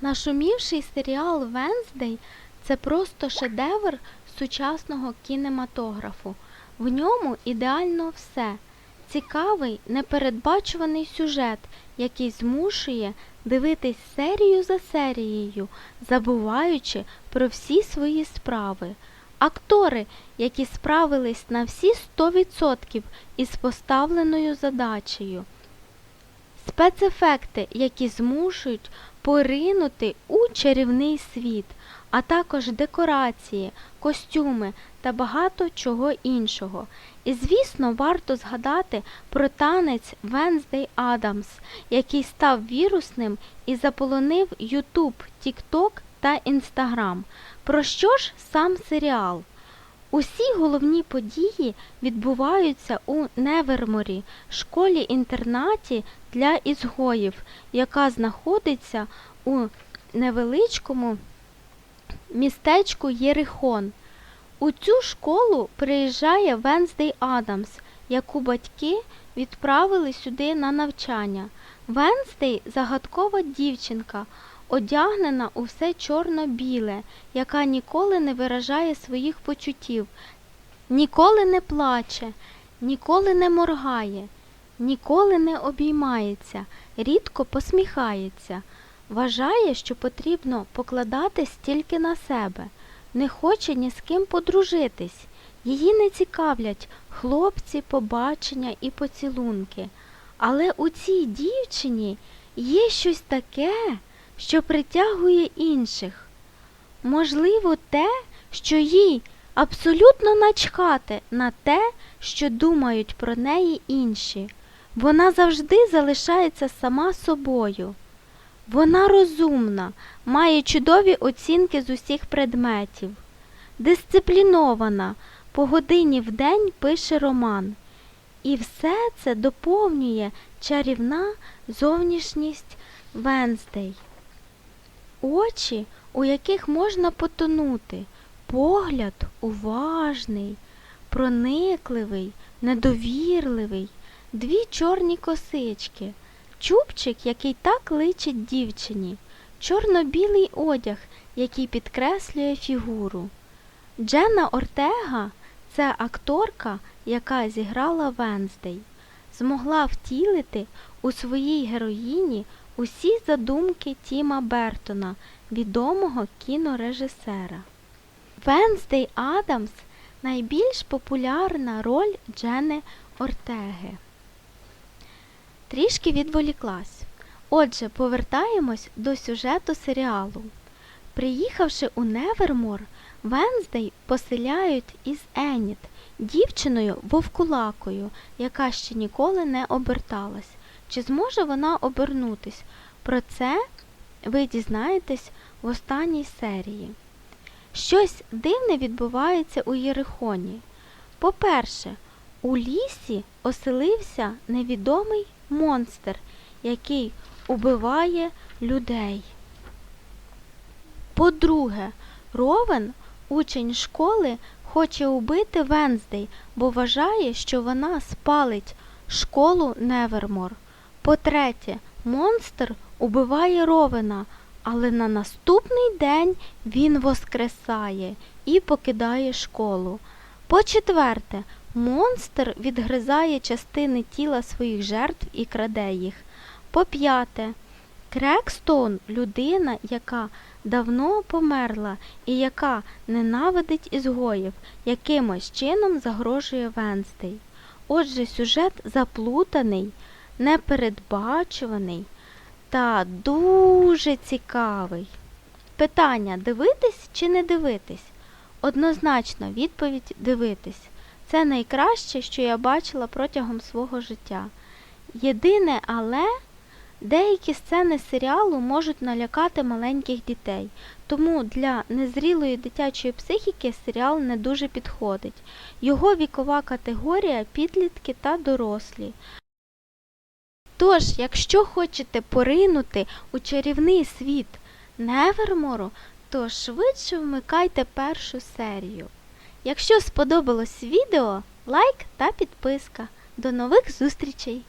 Нашумівший серіал Венздей це просто шедевр сучасного кінематографу. В ньому ідеально все. Цікавий, непередбачуваний сюжет, який змушує дивитись серію за серією, забуваючи про всі свої справи. Актори, які справились на всі 100% із поставленою задачею. Спецефекти, які змушують поринути у чарівний світ, а також декорації, костюми та багато чого іншого. І, звісно, варто згадати про танець Венздей Адамс, який став вірусним і заполонив YouTube, TikTok та Instagram. Про що ж сам серіал? Усі головні події відбуваються у Неверморі, школі-інтернаті для ізгоїв, яка знаходиться у невеличкому містечку Єрихон. У цю школу приїжджає Венздей Адамс, яку батьки відправили сюди на навчання. Венздей загадкова дівчинка, одягнена у все чорно-біле, яка ніколи не виражає своїх почуттів, ніколи не плаче, ніколи не моргає, ніколи не обіймається, рідко посміхається. Вважає, що потрібно покладатись тільки на себе, не хоче ні з ким подружитись. Її не цікавлять хлопці, побачення і поцілунки. Але у цій дівчині є щось таке, що притягує інших. Можливо, те, що їй абсолютно начхати на те, що думають про неї інші. Вона завжди залишається сама собою. Вона розумна, має чудові оцінки з усіх предметів, дисциплінована, по годині в день пише роман. І все це доповнює чарівна зовнішність Венздей. Очі, у яких можна потонути, погляд уважний, проникливий, недовірливий, дві чорні косички, чубчик, який так личить дівчині, чорно-білий одяг, який підкреслює фігуру. Дженна Ортега це акторка, яка зіграла Венздей, змогла втілити у своїй героїні усі задумки Тіма Бертона, відомого кінорежисера. Венздей Адамс найбільш популярна роль Джени Ортеги. Трішки відволіклась. Отже, повертаємось до сюжету серіалу. Приїхавши у Невермор, Венздей поселяють із Еніт, дівчиною вовкулакою, яка ще ніколи не оберталась. Чи зможе вона обернутись? Про це ви дізнаєтесь в останній серії. Щось дивне відбувається у Єрихоні. По-перше, у лісі оселився невідомий монстр, який убиває людей. По-друге, Ровен, учень школи, хоче убити Венздей, бо вважає, що вона спалить школу Невермор. По-третє, монстр убиває Ровена, але на наступний день він воскресає і покидає школу. По-четверте, монстр відгризає частини тіла своїх жертв і краде їх. По-п'яте, Крекстоун людина, яка давно померла і яка ненавидить ізгоїв, якимось чином загрожує Венстей. Отже, сюжет заплутаний, непередбачуваний та дуже цікавий. Питання дивитись чи не дивитись? Однозначно, відповідь дивитись. Це найкраще, що я бачила протягом свого життя. Єдине, але деякі сцени серіалу можуть налякати маленьких дітей, тому для незрілої дитячої психіки серіал не дуже підходить. Його вікова категорія підлітки та дорослі. Тож, якщо хочете поринути у чарівний світ Невермору, то швидше вмикайте першу серію. Якщо сподобалось відео, лайк та підписка. До нових зустрічей!